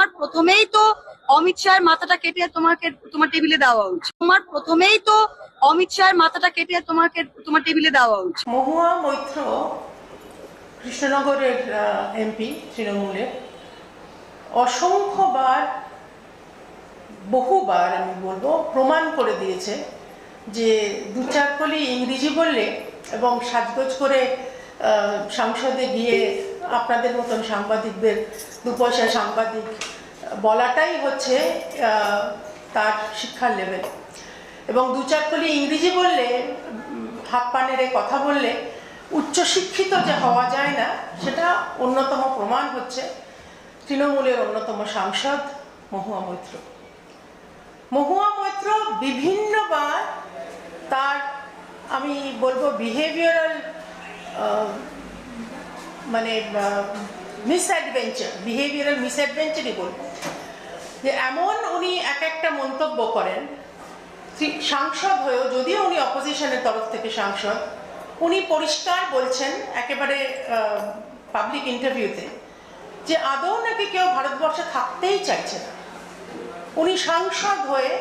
তোমার প্রথমেই তো অমিত শাহের মাথাটা কেটে তোমাকে, তোমার টেবিলে দেওয়া উচিত। তোমার প্রথমেই তো অমিত শাহের মাথাটা কেটে তোমাকে, তোমার টেবিলে দেওয়া উচিত। মহুয়া মৈত্র, কৃষ্ণনগরের এমপি তৃণমূলের, অসংখ্যবার, বহুবার আমি বলব, প্রমাণ করে দিয়েছে যে দু চার কলি ইংরেজি বললে এবং সাজগোজ করে সংসদে গিয়ে আপনাদের মতন সাংবাদিকদের দু পয়সা সাংবাদিক বলাটাই হচ্ছে তার শিক্ষার লেভেল এবং দু চার কলি ইংরেজি বললে, হাত পা নেড়ে কথা বললে উচ্চশিক্ষিত যে হওয়া যায় না, সেটা অন্যতম প্রমাণ হচ্ছে তৃণমূলের অন্যতম সাংসদ মহুয়া মৈত্র। মহুয়া মৈত্র বিভিন্নবার তার, আমি বলব বিহেভিয়ারাল মানে মিসঅ্যাডভেঞ্চার বিহেভিয়ারাল মিসঅ্যাডভেঞ্চারই বলব। যে এমন উনি এক একটা মন্তব্য করেন সাংসদ হয়েও যদিও উনি অপোজিশনের তরফ থেকে সাংসদ, উনি পরিষ্কার বলছেন একেবারে পাবলিক ইন্টারভিউতে যে আদৌ নাকি কেউ ভারতবর্ষে থাকতেই চাইছে না। উনি সাংসদ হয়ে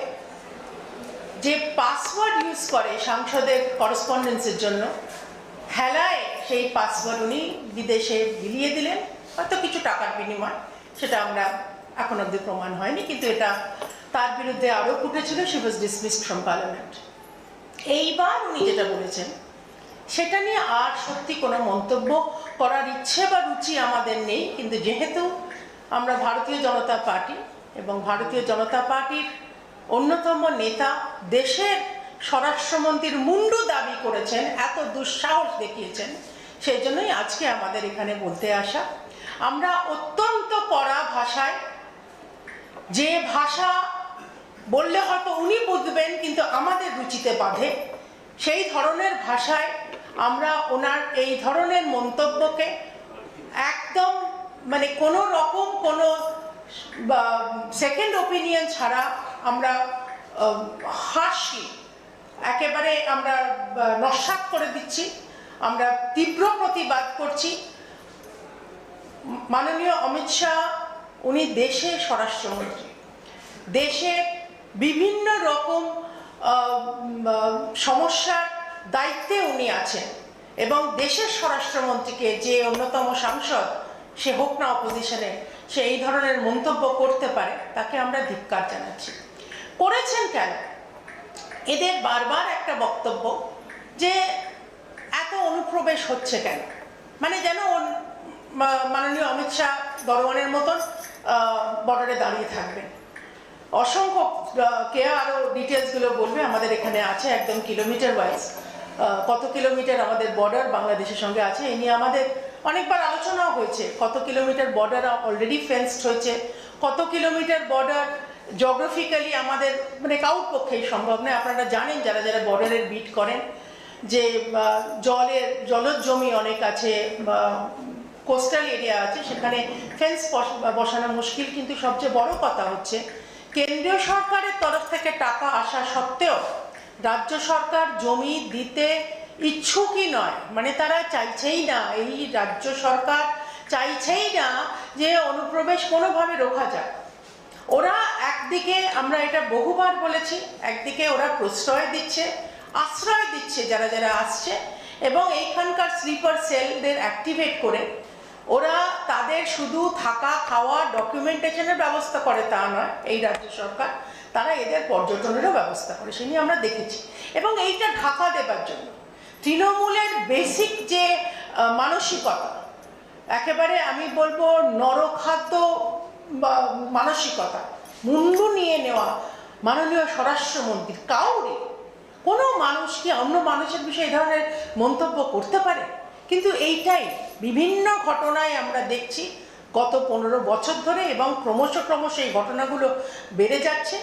যে পাসওয়ার্ড ইউজ করে সাংসদের করসপন্ডেন্সের জন্য, হেলায় সেই পাসওয়ার্ড উনি বিদেশে বিলিয়ে দিলেন, হয়তো কিছু টাকার বিনিময়, সেটা আমরা এখন অব্দি প্রমাণ হয়নি, কিন্তু এটা তার বিরুদ্ধে আরও ফুটেছিল she was dismissed from parliament এইবার উনি যেটা বলেছেন, সেটা নিয়ে আর সত্যি কোনো মন্তব্য করার ইচ্ছে বা রুচি আমাদের নেই, কিন্তু যেহেতু আমরা ভারতীয় জনতা পার্টি এবং ভারতীয় জনতা পার্টির অন্যতম নেতা দেশের স্বরাষ্ট্রমন্ত্রীর মুন্ডু দাবি করেছেন, এত দুঃসাহস দেখিয়েছেন সেই জন্যই আজকে আমাদের এখানে বলতে আসা, আমরা অত্যন্ত কড়া ভাষায়, যে ভাষা বললে হয়তো উনি বুঝবেন, কিন্তু আমাদের রুচিতে বাঁধে। সেই ধরনের ভাষায় আমরা ওনার এই ধরনের মন্তব্যকে একদম মানে কোনো রকম কোনো সেকেন্ড ওপিনিয়ন ছাড়া আমরা হাসি, একেবারে আমরা নস্যাৎ করে দিচ্ছি। আমরা তীব্র প্রতিবাদ করছি। মাননীয় অমিত শাহ, উনি দেশের স্বরাষ্ট্রমন্ত্রী। দেশে বিভিন্ন রকম সমস্যার দায়িত্বে উনি আছেন এবং দেশের স্বরাষ্ট্রমন্ত্রীকে যে অন্যতম সাংসদ, সে হোক না অপোজিশনে সে এই ধরনের মন্তব্য করতে পারে, তাকে আমরা ধিক্কার জানাচ্ছি। করেছেন কেন? এদের বারবার একটা বক্তব্য যে অনুপ্রবেশ হচ্ছে কেন? মানে যেন মাননীয় অমিত শাহ দরবারের মতন বর্ডারে দাঁড়িয়ে থাকবেন। অসংখ্য কে আরও ডিটেলসগুলো বলবে আমাদের এখানে আছে, একদম কিলোমিটার ওয়াইজ কত কিলোমিটার আমাদের বর্ডার বাংলাদেশের সঙ্গে আছে, এ নিয়ে আমাদের অনেকবার আলোচনাও হয়েছে। কত কিলোমিটার বর্ডার অলরেডি ফেন্সড হয়েছে, কত কিলোমিটার বর্ডার জিওগ্রাফিক্যালি আমাদের মানে কাউর পক্ষেই সম্ভব নয়। আপনারা জানেন, যারা যারা বর্ডারের বিট করেন যে জলের, জলজ জমি অনেক আছে, বা কোস্টাল এরিয়া আছে, সেখানে ফেন্স বসানো মুশকিল, কিন্তু সবচেয়ে বড় কথা হচ্ছে, কেন্দ্রীয় সরকারের তরফ থেকে টাকা আসা সত্ত্বেও রাজ্য সরকার জমি দিতে ইচ্ছুকই নয়। মানে তারা চাইছেই না, এই রাজ্য সরকার চাইছেই না যে অনুপ্রবেশ কোনোভাবে রোখা যায় ওরা একদিকে, আমরা এটা বহুবার বলেছি, একদিকে ওরা প্রশ্রয় দিচ্ছে আশ্রয় দিচ্ছে যারা যারা আসছে এবং এইখানকার স্লিপার সেলদের অ্যাক্টিভেট করে। ওরা তাদের শুধু থাকা, খাওয়া ডকুমেন্টেশনের ব্যবস্থা করে তা নয়, এই রাজ্য সরকার, তারা এদের পর্যটনেরও ব্যবস্থা করে, সে নিয়ে আমরা দেখেছি। এবং এইটা ঢাকা দেবার জন্য। তৃণমূলের বেসিক যে মানসিকতা, একেবারে আমি বলব নরখাদ্য বা মানসিকতা, মুন্ডু নিয়ে নেওয়া মাননীয় স্বরাষ্ট্রমন্ত্রী, কাউরে কোনো মানুষ কি অন্য মানুষের বিষয়ে এই ধরনের মন্তব্য করতে পারে? কিন্তু এইটাই বিভিন্ন ঘটনায় আমরা দেখছি, গত পনেরো বছর ধরে এবং ক্রমশ ক্রমশ এই ঘটনাগুলো বেড়ে যাচ্ছে।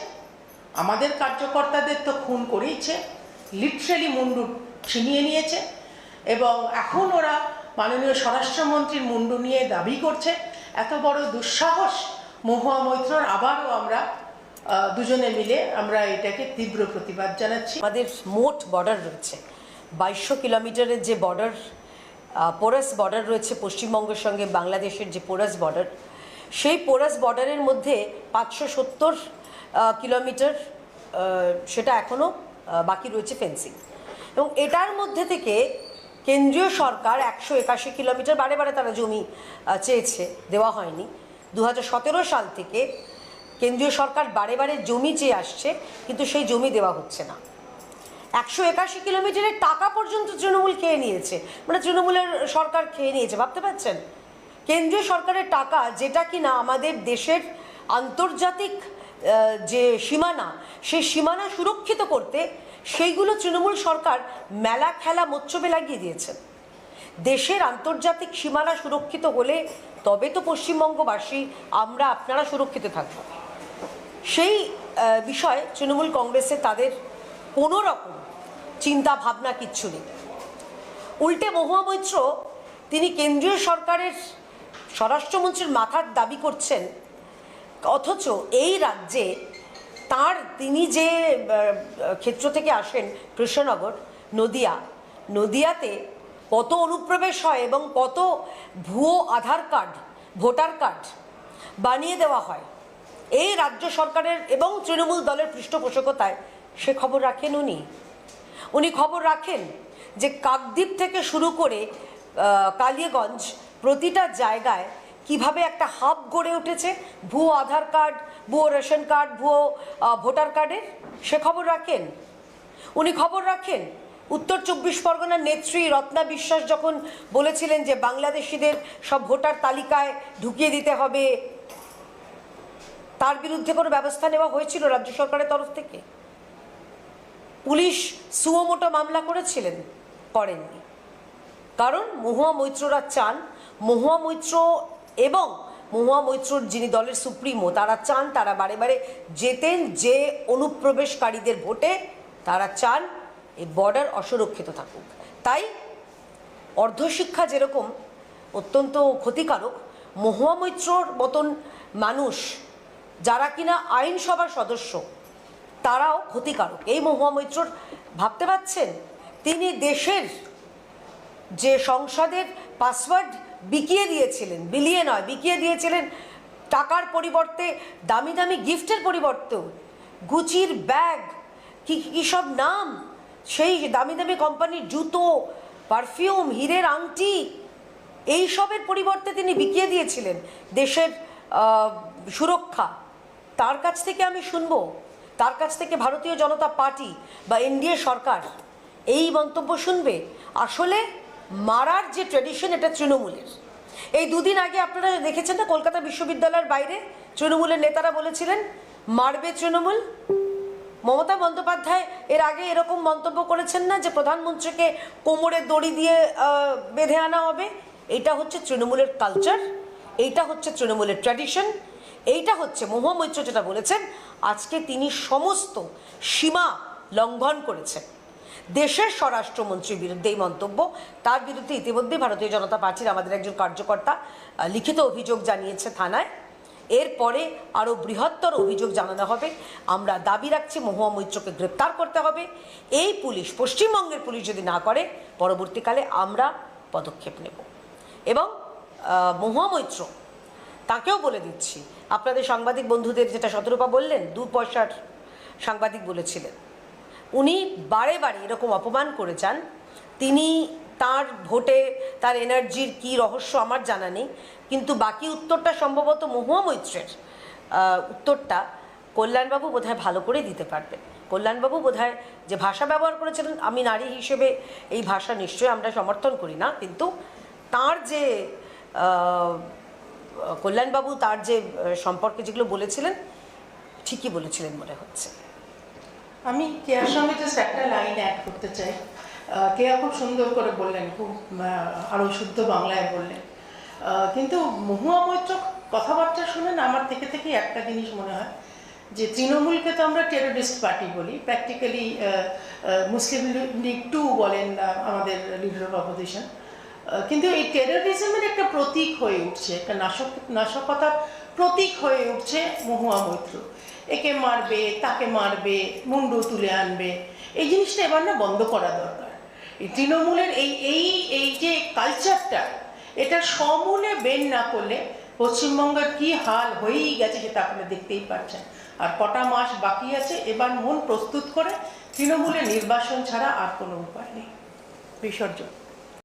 আমাদের কার্যকর্তাদের তো খুন করেইছে লিটারেলি মুন্ডু ছিনিয়ে নিয়েছে এবং এখন ওরা মাননীয় স্বরাষ্ট্রমন্ত্রীর মুন্ডু নিয়ে দাবি করছে। এত বড় দুঃসাহস মহুয়া মৈত্রর, আবারও আমরা দুজনে মিলে আমরা এটাকে তীব্র প্রতিবাদ জানাচ্ছি। আমাদের মোট বর্ডার রয়েছে। বাইশশো কিলোমিটারের যে বর্ডার পোরাস বর্ডার রয়েছে পশ্চিমবঙ্গের সঙ্গে বাংলাদেশের যে পোরাস বর্ডার সেই পোরাস বর্ডারের মধ্যে পাঁচশো সত্তর কিলোমিটার সেটা এখনও বাকি রয়েছে ফেন্সিং এবং এটার মধ্যে থেকে কেন্দ্রীয় সরকার একশো একাশি কিলোমিটার, বারে বারে তারা জমি চেয়েছে, দেওয়া হয়নি। দু হাজার সতেরো সাল থেকে কেন্দ্রীয় সরকার বারে বারে জমি চেয়ে আসছে, কিন্তু সেই জমি দেওয়া হচ্ছে না। একশো একাশি কিলোমিটারের টাকা পর্যন্ত তৃণমূল খেয়ে নিয়েছে। মানে তৃণমূলের সরকার খেয়ে নিয়েছে, ভাবতে পারছেন? কেন্দ্রীয় সরকারের টাকা যেটা কিনা আমাদের দেশের আন্তর্জাতিক যে সীমানা, সেই সীমানা সুরক্ষিত করতে সেইগুলো তৃণমূল সরকার মেলা খেলা মোচ্ছবে লাগিয়ে দিয়েছেন দেশের আন্তর্জাতিক সীমানা সুরক্ষিত হলে তবে তো পশ্চিমবঙ্গবাসী, আমরা আপনারা সুরক্ষিত থাকব। সেই বিষয়ে তৃণমূল কংগ্রেসে তাদের কোনো রকম চিন্তা ভাবনা কিচ্ছু নেই। উল্টে মহুয়া মৈত্র তিনি কেন্দ্রীয় সরকারের স্বরাষ্ট্রমন্ত্রীর মাথার দাবি করছেন, অথচ এই রাজ্যে তার, তিনি যে ক্ষেত্র থেকে আসেন কৃষ্ণনগর, নদিয়া, নদিয়াতে কত অনুপ্রবেশ হয় এবং কত ভুয়ো আধার কার্ড, ভোটার কার্ড বানিয়ে দেওয়া হয়। এই রাজ্য সরকারের এবং তৃণমূল দলের পৃষ্ঠপোষকতায় সে খবর রাখেন উনি। উনি খবর রাখেন যে কাকদ্বীপ থেকে শুরু করে কালিয়াগঞ্জ প্রতিটা জায়গায় কীভাবে একটা হাব গড়ে উঠেছে, ভুয়ো আধার কার্ড, ভুয়ো রেশন কার্ড, ভুয়ো ভোটার কার্ডের, সে খবর রাখেন। উনি খবর রাখেন, উত্তর চব্বিশ পরগনার নেত্রী রত্না বিশ্বাস যখন বলেছিলেন যে বাংলাদেশিদের সব ভোটার তালিকায় ঢুকিয়ে দিতে হবে তার বিরুদ্ধে কোনো ব্যবস্থা নেওয়া হয়েছিল রাজ্য সরকারের তরফ থেকে? পুলিশ সুয়োমোটো মামলা করেছিলেন, করেননি। কারণ মহুয়া মৈত্ররা চান, মহুয়া মৈত্র এবং মহুয়া মৈত্রর যিনি দলের সুপ্রিমো, তারা চান তারা বারে বারে যেতেন যে অনুপ্রবেশকারীদের ভোটে, তারা চান এই বর্ডার অসুরক্ষিত থাকুক। তাই অর্ধশিক্ষা যেরকম অত্যন্ত ক্ষতিকারক, মহুয়া মৈত্রর মতন মানুষ যারা কিনা আইনসভার সদস্য, তারাও ক্ষতিকারক। এই মহুয়া মৈত্রর ভাবতে পারছেন তিনি দেশের যে সংসদের পাসওয়ার্ড বিকিয়ে দিয়েছিলেন, বিলিয়ে নয়, বিকিয়ে দিয়েছিলেন টাকার পরিবর্তে, দামি দামি গিফটের পরিবর্তেও। গুচির ব্যাগ, কি, কী সব নাম? সেই দামি দামি কোম্পানির জুতো, পারফিউম, হীরের আংটি, এইসবের পরিবর্তে তিনি বিকিয়ে দিয়েছিলেন দেশের সুরক্ষা। তার কাছ থেকে আমি শুনব। তার কাছ থেকে ভারতীয় জনতা পার্টি বা এনডিএ সরকার এই মন্তব্য শুনবে। আসলে মারার যে ট্রেডিশন এটা তৃণমূলের। এই দুদিন আগে আপনারা দেখেছেন না, কলকাতা বিশ্ববিদ্যালয়ের বাইরে তৃণমূলের নেতারা বলেছিলেন, মারবে তৃণমূল? মমতা বন্দ্যোপাধ্যায় এর আগে এরকম মন্তব্য করেছেন না যে প্রধানমন্ত্রীকে কোমরে দড়ি দিয়ে বেঁধে আনা হবে? এটা হচ্ছে তৃণমূলের কালচার এইটা হচ্ছে তৃণমূলের ট্র্যাডিশন এইটা হচ্ছে মহুয়া মৈত্র যেটা বলেছেন, আজকে তিনি সমস্ত সীমা লঙ্ঘন করেছেন। দেশের স্বরাষ্ট্রমন্ত্রীর বিরুদ্ধে এই মন্তব্য, তার বিরুদ্ধে ইতিমধ্যেই ভারতীয় জনতা পার্টির আমাদের একজন কার্যকর্তা লিখিত অভিযোগ জানিয়েছে থানায়। এরপরে আরও বৃহত্তর অভিযোগ জানানো হবে। আমরা দাবি রাখছি মহুয়া মৈত্রকে গ্রেপ্তার করতে হবে। এই পুলিশ, পশ্চিমবঙ্গের পুলিশ যদি না করে, পরবর্তীকালে আমরা পদক্ষেপ নেব। এবং মহুয়া মৈত্র তাকেও বলে দিচ্ছি। আপনাদের সাংবাদিক বন্ধুদের যেটা শতরূপা বললেন, দু পয়সার সাংবাদিক বলেছিলেন। উনি বারে বারে এরকম অপমান করে যান। তিনি তার ভোটে তার এনার্জির কি রহস্য আমার জানা নেই। কিন্তু বাকি উত্তরটা সম্ভবত মহুয়া মৈত্রের উত্তরটা কল্যাণবাবু বোধহয় ভালো করে দিতে পারবেন। কল্যাণবাবু বোধহয় যে ভাষা ব্যবহার করেছিলেন, আমি নারী হিসেবে এই ভাষা নিশ্চয়ই আমরা সমর্থন করি না। কিন্তু তার যে কল্যাণবাবু তার যে সম্পর্কে যেগুলো বলেছিলেন, ঠিকই বলেছিলেন মনে হচ্ছে। আমি কেয়ার সঙ্গে জাস্ট একটা লাইন অ্যাড করতে চাই। কেয়া খুব সুন্দর করে বললেন, খুব আরও শুদ্ধ বাংলায় বললেন। কিন্তু মহুয়া মৈত্র কথাবার্তা শুনেন আমার থেকে থেকে একটা জিনিস মনে হয়, যে তৃণমূলকে তো আমরা টেরোরিস্ট পার্টি বলি। প্র্যাকটিক্যালি মুসলিম লীগ টু বলেন আমাদের লিডার অফ অপোজিশন কিন্তু এই টেরোরিজমের একটা প্রতীক হয়ে উঠছে, একটা নাশক, নাশকতার প্রতীক হয়ে উঠছে মহুয়া মৈত্র। একে মারবে, তাকে মারবে, মুন্ডু তুলে আনবে। এই জিনিসটা এবার না বন্ধ করা দরকার। এই তৃণমূলের এই এই এই যে কালচারটা এটা সমূলে বেন না করলে পশ্চিমবঙ্গের কি হাল হয়েই গেছে সেটা আপনারা দেখতেই পাচ্ছেন। আর কটা মাস বাকি আছে, এবার মন প্রস্তুত করে তৃণমূলের নির্বাচন ছাড়া আর কোনো উপায় নেই। বিসর্জন।